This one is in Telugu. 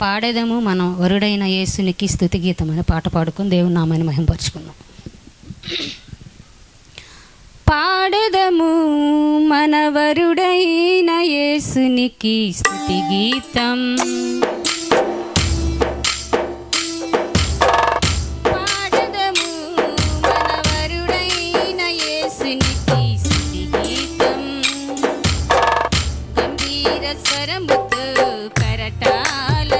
పాడేదము మనం వరుడైన యేసునికి స్థుతి గీతం అనే పాట పాడుకుని దేవుని నామాన్ని మహింపరుచుకున్నాం. పాడదము మనవరుడైన యేసునికి స్థుతి గీతం. కరటాల